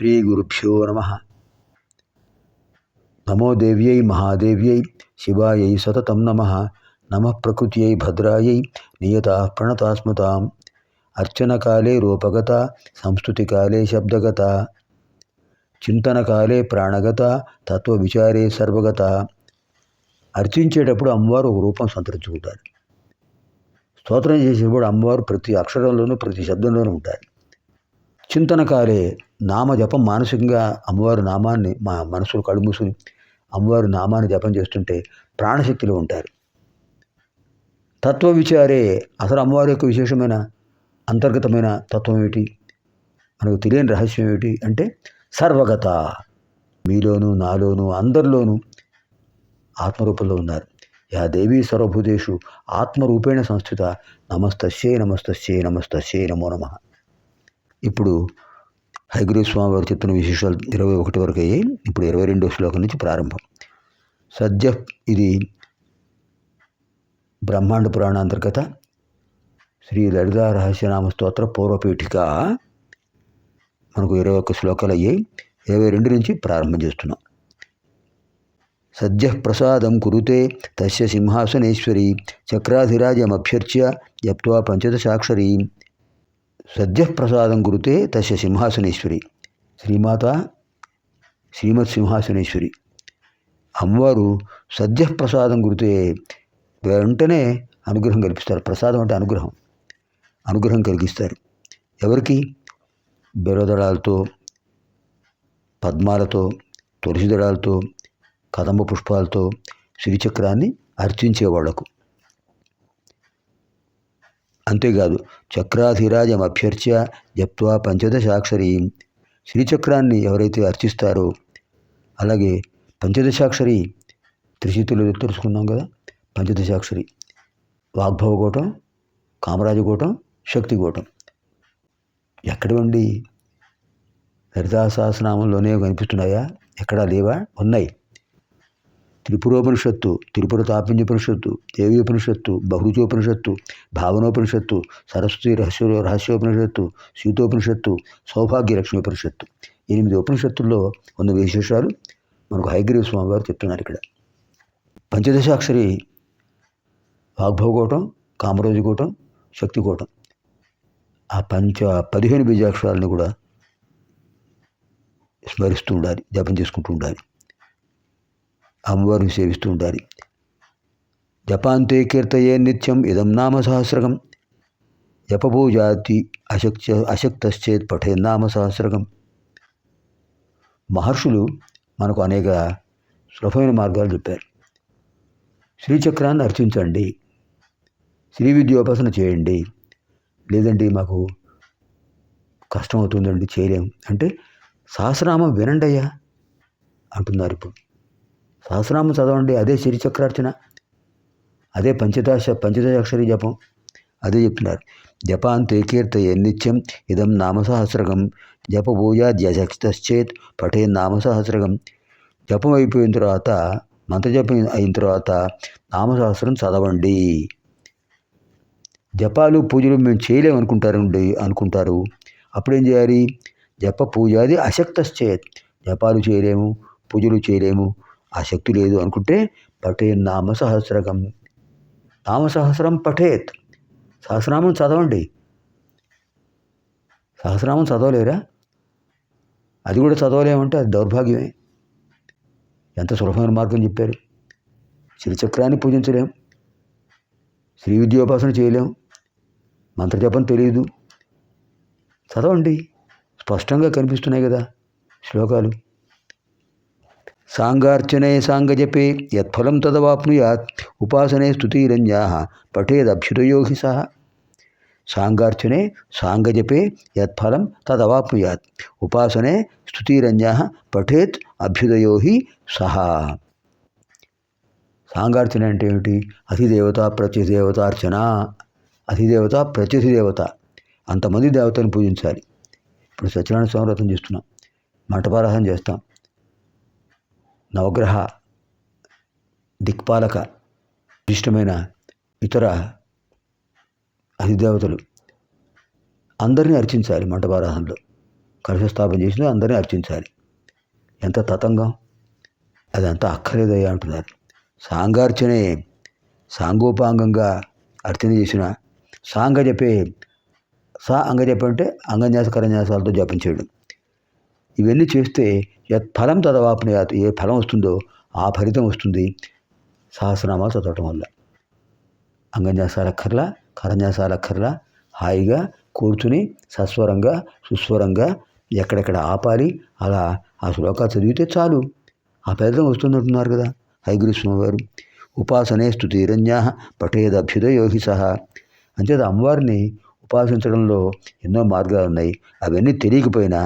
శ్రీగురుభ్యో నమ నమోదేవ్యై మహాదేవ్యై శివాయై సతతం నమ నమ ప్రకృత్యై భద్రాయై నియత ప్రణతాస్మతాం అర్చనకాలే రూపగత సంస్కృతికాలే శబ్దగత చింతనకాలే ప్రాణగత తత్వవిచారే సర్వగత అర్చించేటప్పుడు అమ్మవారు ఒక రూపం సంతరించుకుంటారు స్తోత్రం చేసేటప్పుడు అమ్మవారు ప్రతి అక్షరంలోనూ ప్రతి శబ్దంలోనూ ఉంటారు చింతనకాలే నామ జపం మానసికంగా అమ్మవారి నామాన్ని మా మనసులు కళ్ళు మూసుకుని అమ్మవారి నామాన్ని జపం చేస్తుంటే ప్రాణశక్తిలో ఉంటారు. తత్వ విచారే అసలు అమ్మవారి యొక్క విశేషమైన అంతర్గతమైన తత్వం ఏమిటి? మనకు తెలియని రహస్యం ఏమిటి అంటే సర్వగత మీలోను నాలోను అందరిలోనూ ఆత్మరూపంలో ఉన్నారు. యా దేవీ సర్వభూతేషు ఆత్మరూపేణ సంస్థిత నమస్తస్యే నమస్తస్యే నమస్తస్యే నమో నమ. ఇప్పుడు హైగురు స్వామి వారు చెప్తున్న విశేషాలు ఇరవై ఒకటి వరకు అయ్యాయి. ఇప్పుడు ఇరవై రెండో శ్లోకం నుంచి ప్రారంభం. సద్య ఇది బ్రహ్మాండ పురాణ అంతర్గత. శ్రీ లలితా రహస్యనామ స్తోత్ర పూర్వపీఠిక మనకు ఇరవై ఒక్క శ్లోకాలు అయ్యాయి. ఇరవై రెండు నుంచి ప్రారంభం చేస్తున్నాం. సద్య ప్రసాదం కురుతే తస్య సింహాసనేశ్వరి చక్రాధిరాజమభ్యర్చ్య జప్వా పంచదశాక్షరీ. సద్య ప్రసాదం తస్య సింహాసనేశ్వరి. శ్రీమాత శ్రీమత్ సింహాసనేశ్వరి. అమ్మవారు సద్య ప్రసాదం వెంటనే అనుగ్రహం కల్పిస్తారు. ప్రసాదం అంటే అనుగ్రహం. అనుగ్రహం కలిగిస్తారు. ఎవరికి? బెరదళాలతో పద్మాలతో తులసి దళాలతో కదంబ పుష్పాలతో శ్రీచక్రాన్ని అర్చించేవాళ్ళకు. అంతేకాదు చక్రాధిరాజం అభ్యర్చ్య జప్వా పంచదశాక్షరి. శ్రీచక్రాన్ని ఎవరైతే అర్చిస్తారో అలాగే పంచదశాక్షరి త్రిశీతులు తెలుసుకున్నాం కదా పంచదశాక్షరి. వాగ్భవగూటం కామరాజగూటం శక్తిగూటం ఎక్కడ ఉండి లలితా కనిపిస్తున్నాయా? ఎక్కడా లేవా? ఉన్నాయి. త్రిపురోపనిషత్తు త్రిపుర తాపింజోపనిషత్తు దేవీపనిషత్తు బహుజోపనిషత్తు భావనోపనిషత్తు సరస్వతి రహస్య రహస్యోపనిషత్తు సీతోపనిషత్తు సౌభాగ్య లక్ష్మీపనిషత్తు ఎనిమిది ఉపనిషత్తుల్లో ఉన్న విశేషాలు మనకు హైగ్రీవ స్వామివారు చెప్తున్నారు ఇక్కడ. పంచదశాక్షరి వాగ్భవగూటం కామరోజుగూటం శక్తిగూటం ఆ పంచ పదిహేను బీజాక్షరాలను కూడా స్మరిస్తూ ఉండాలి జపం చేసుకుంటూ ఉండాలి. అమ్మవారిని సేవిస్తూ ఉండాలి. జపాంతే కీర్తయే నిత్యం ఇదం నామ సహస్రకం. జపభూజాతి అశక్త అశక్తశ్చేత్ పఠే నామ సహస్రకం. మహర్షులు మనకు అనేక సులభమైన మార్గాలు చెప్పారు. శ్రీచక్రాన్ని అర్చించండి. శ్రీ విద్యోపాసన చేయండి. లేదండి మాకు కష్టం అవుతుందండి చేయలేం. అంటే సహస్రనామం వినండి అయ్యా అంటున్నారు ఇప్పుడు. సహస్రనామం చదవండి అదే శ్రీచక్రార్చన అదే పంచదశ పంచదశాక్షరి జపం అదే చెప్తున్నారు. జపాంతే కీర్తయే నిత్యం ఇదం నామ సహస్రకం జపభూజాద్యశక్తశ్చేత్ పఠే నామసహస్రకం జపం అయిపోయిన తర్వాత మంత్రజపం అయిన తర్వాత నామసహస్రం చదవండి. జపాలు పూజలు మేము చేయలేము అనుకుంటారండి అనుకుంటారు. అప్పుడేం చేయాలి? జప పూజాది అశక్తశ్చేత్. జపాలు చేయలేము పూజలు చేయలేము ఆ శక్తి లేదు అనుకుంటే పఠే నామ సహస్రకం. నామ సహస్రం పఠేత్. సహస్రనామం చదవండి. సహస్రనామం చదవలేరా? అది కూడా చదవలేమంటే అది దౌర్భాగ్యమే. ఎంత సులభమైన మార్గం చెప్పారు. శ్రీచక్రాన్ని పూజించలేం. శ్రీ విద్యోపాసన చేయలేం. మంత్రజపం తెలియదు. చదవండి. స్పష్టంగా కనిపిస్తున్నాయి కదా శ్లోకాలు. సాంగార్చనే సాంగజపే యత్ఫలం తదవాప్నుయాత్ ఉపాసనే స్తుతిరంజా పఠేదభ్యుతయోహి సహ. సాంగార్చనే సాంగజపే యత్ఫలం తదవాప్నుయాత్ ఉపాసనే స్తుతిరంజా పఠేత్ అభ్యుదయో హి సహా. సాంగార్చన అంటే ఏమిటి? అధిదేవత ప్రత్యధిదేవతార్చన అధిదేవత ప్రత్యధిదేవత అంతమంది దేవతను పూజించాలి. ఇప్పుడు సత్యనారాయణ స్వామి వ్రతం చేస్తున్నాం. మఠపారాధన చేస్తాం. నవగ్రహ దిక్పాలక ఇష్టమైన ఇతర అధిదేవతలు అందరినీ అర్చించాలి మంటపారాధనలో. కలశస్థాపన చేసిన అందరినీ అర్చించాలి. ఎంత తతంగం? అదంతా అక్కర్లేదయ్యా అంటున్నారు. సాంగార్చనే సాంగోపాంగంగా అర్చన చేసిన సాంగ చెప్పే సా అంగ చెప్పంటే అంగన్యాస కరన్యాసాలతో జపించేయడం ఇవన్నీ చేస్తే యత్ ఫలం తదవాప్నయాత్ ఏ ఫలం వస్తుందో ఆ ఫలితం వస్తుంది. సహస్రనామాలు చదవటం వల్ల. అంగన్యాసాలక్కర్లా కరంజాసాలక్కర్ల హాయిగా కూర్చుని సస్వరంగా సుస్వరంగా ఎక్కడెక్కడ ఆపాలి అలా ఆ శ్లోకాలు చదివితే చాలు. ఆ ఫలితం వస్తుందంటున్నారు కదా హైగురుస్వామి స్వామివారు. ఉపాసనే స్థుతిరంజా పఠేదభ్యుదయోహి సహా. అంచేత అమ్మవారిని ఉపాసించడంలో ఎన్నో మార్గాలు ఉన్నాయి అవన్నీ తెలియకపోయినా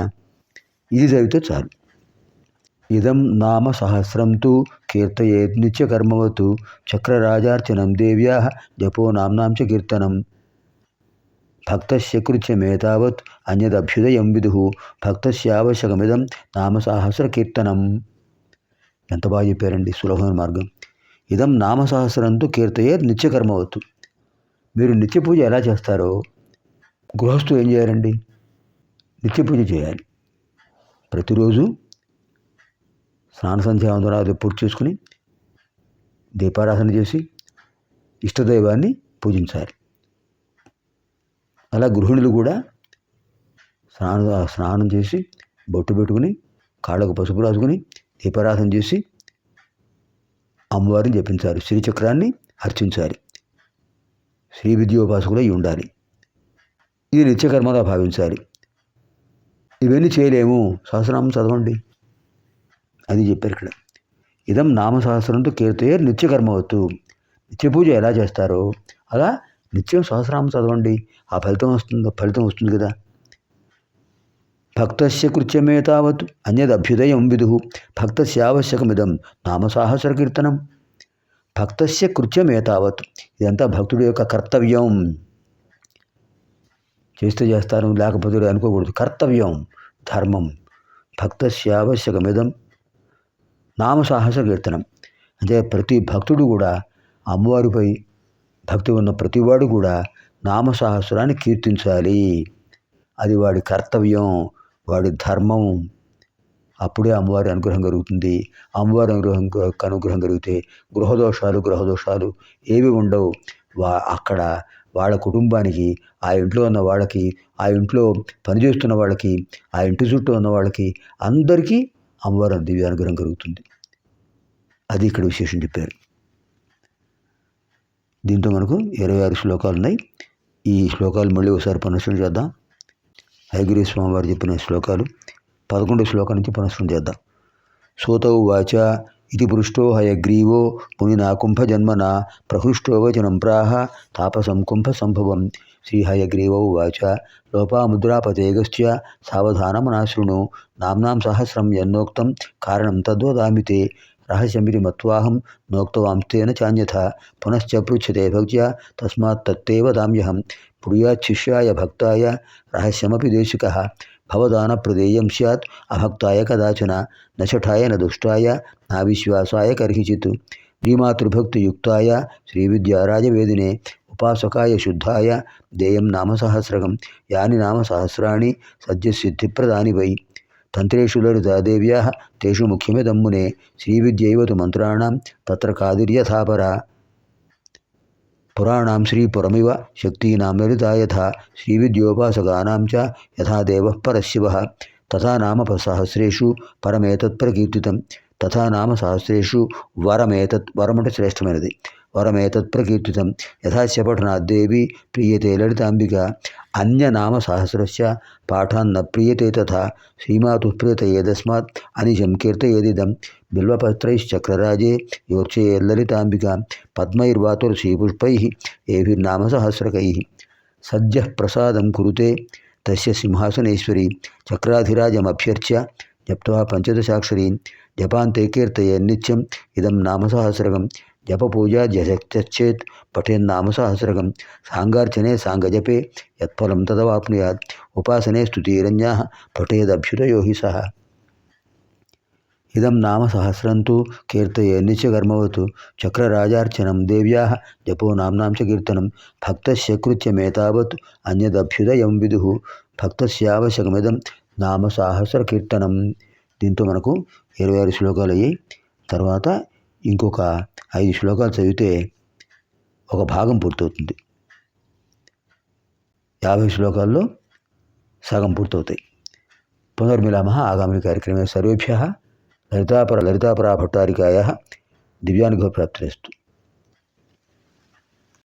ఇది చదివితే చాలు. ఇదం నామ సహస్రం తు కీర్తయేత్ నిత్యకర్మవతు చక్రరాజార్చనం దేవ్యా జపో నామ్నాం చ కీర్తనం. భక్తస్య కృత్యమేతావత్ అన్యదభ్యుదయం విదు భక్తస్యావశ్యకమిదం నామసహస్ర కీర్తనం. ఎంత బాగా చెప్పారండి సులభమైన మార్గం. ఇదం నామసహస్రంతో కీర్తయే నిత్యకర్మవత్తు మీరు నిత్య పూజ ఎలా చేస్తారో గృహస్థు ఏం చేయాలండి నిత్య పూజ చేయాలి. ప్రతిరోజు స్నాన సంధ్యావందనాలు పూర్తి చేసుకుని దీపారాధన చేసి ఇష్టదైవాన్ని పూజించాలి. అలా గృహిణులు కూడా స్నాన స్నానం చేసి బొట్టు పెట్టుకుని కాళ్ళకు పసుపు రాసుకుని దీపారాధన చేసి అమ్మవారిని జపించాలి. శ్రీచక్రాన్ని అర్చించాలి. శ్రీ విద్యోపాసకులై ఉండాలి. ఇది నిత్యకర్మగా భావించాలి. ఇవన్నీ చేయలేము. సహస్రనామం చదవండి. అది చెప్పారు ఇక్కడ. ఇదం నామ సహస్రంతో కీర్తయే నిత్యకర్మవత్తు. నిత్య పూజ ఎలా చేస్తారో అలా నిత్యం సహస్రనామం చదవండి. ఆ ఫలితం వస్తుంది ఫలితం వస్తుంది కదా. భక్తస్య కృత్యమే తావత్ అన్యదభ్యుదయం విదు. భక్తస్యావశ్యకమిదం నామ సహస్ర కీర్తనం భక్తస్య కృత్యమే తావత్. ఇదంతా భక్తుడి యొక్క కర్తవ్యం. చేస్తే చేస్తాను లేకపోతే అనుకోకూడదు. కర్తవ్యం ధర్మం. భక్తస్యావశ్యకమిదం. నామ సాహస కీర్తనం అంటే ప్రతి భక్తుడు కూడా అమ్మవారిపై భక్తి ఉన్న ప్రతివాడు కూడా నామ సహస్రాన్ని కీర్తించాలి. అది వాడి కర్తవ్యం వాడి ధర్మం. అప్పుడే అమ్మవారి అనుగ్రహం కలుగుతుంది. అమ్మవారి అనుగ్రహం అనుగ్రహం కలిగితే గృహదోషాలు గ్రహదోషాలు ఏవి ఉండవు. వా అక్కడ వాళ్ళ కుటుంబానికి ఆ ఇంట్లో ఉన్న వాళ్ళకి ఆ ఇంట్లో పనిచేస్తున్న వాళ్ళకి ఆ ఇంటి చుట్టూ ఉన్న వాళ్ళకి అందరికీ అమ్మవారి దివ్య అనుగ్రహం కలుగుతుంది. అది ఇక్కడ విశేషం చెప్పారు. దీంతో మనకు ఇరవై ఆరు శ్లోకాలు ఉన్నాయి. ఈ శ్లోకాలు మళ్ళీ ఒకసారి పునశ్చరణ చేద్దాం. హైగిరి స్వామివారు చెప్పిన శ్లోకాలు పదకొండు శ్లోకం నుంచి పునశ్చరణ చేద్దాం. సోతౌ వాచ ఇది పృష్టో హయగ్రీవో మునినా కుంభజన్మన ప్రహృష్టో వచనం ప్రాహ తాపసం కుంభ సంభవం శ్రీహయగ్రీవౌ వాచ లోపాముద్రాపతేగశ్చ సావధానమనాశృణు నామ్నాం సహస్రం యన్నోక్తం కారణం తద్వదామితే రహస్యమితి మత్వాహం నోక్తవాంస్తేన చాన్యథ పునశ్చ పృచ్ఛతే భక్త్యా తస్మాత్ తత్తే వదామ్యహం పుర్యాచ్ఛిష్యాయ భక్తాయ రహస్యమపి దేశిక భవదానప్రదేయం స్యాత్ అభక్తాయ కదాచన నచఠాయ నదుష్టాయ దుష్టాయ నా విశ్వాసాయ కర్హిచిత్ శ్రీమాతృభక్తియుక్తాయ శ్రీవిద్యారాజవేదినే ఉపాసకాయ శుద్ధాయ దేయం నామసహస్రకం యాని నామసహస్రాణి సద్యసిద్ధిప్రదాని వై తంత్రేషు లలితాదేవ్యా తేషు ముఖ్యమిదమ్మునే శ్రీవిద్యైవతు మంత్రాణం తత్ర కాదిర్యథాపరా పురాణాం శ్రీపురమివ శక్తీనాం లలితా యథా శ్రీవిద్యోపాసకానాం చ యథా దేవః పరశివः తథా నామ సహస్రేషు పరమేతత్ ప్రకీర్తితం తథా నామ సహస్రేషు వరమేతత్ వరమంటే శ్రేష్టమైనది. వరమేతత్ ప్రకీర్తితం. యథాస్య పఠనాద్దేవి ప్రీయతే లలితాంబిక. అన్యనామ సహస్రస్య పాఠాన్న ప్రియతే తథా శ్రీమాతు ప్రియతయేదస్మాత్ అనిజం కీర్తయేదిదం బిల్వపత్రైశ్చక్రరాజే యోర్చయేల్లలితాంబిక పద్మైర్వాతుర్షీపుష్పైः ఏభిర్నామ సహస్రకైः. సద్య ప్రసాదం కురుతే తస్య సింహాసనేశ్వరి. చక్రాధిరాజమభ్యర్చ్య జప్వా పంచదశాక్షరీ. జపాంతే కీర్తయే నిత్యం ఇదం నామసహస్రకం జపపూజా జచేత్ పఠేన్ నామసహస్రకం సాంగార్చనే సాంగజపే యత్ఫలం తదవాప్నుయాత్. ఉపాసనే స్తుతిరంజా పఠేదభ్యుదయో హి సహ. ఇదం నామ సహస్రం తు కీర్తయే నిత్యకర్మవతు. చక్రరాజార్చనం దేవ్యా జపో నామ్నాం చ కీర్తనం. భక్తస్య కృత్యమేతావత్ అన్యదభ్యుదయం విదు. భక్తస్యావశ్యకమిదం నామ సహస్ర కీర్తనం దీంతో మనకు ఇరవై ఆరు శ్లోకాలు అయ్యి తర్వాత ఇంకొక ఐదు శ్లోకాలు చదివితే ఒక భాగం పూర్తవుతుంది. యాభై శ్లోకాల్లో సగం పూర్తవుతాయి. పునర్మిలామ ఆగామి కార్యక్రమే సర్వేభ్య లలితాపర లలితాపరా భట్టారికాయ దివ్యానుభవ ప్రాప్తిరస్తు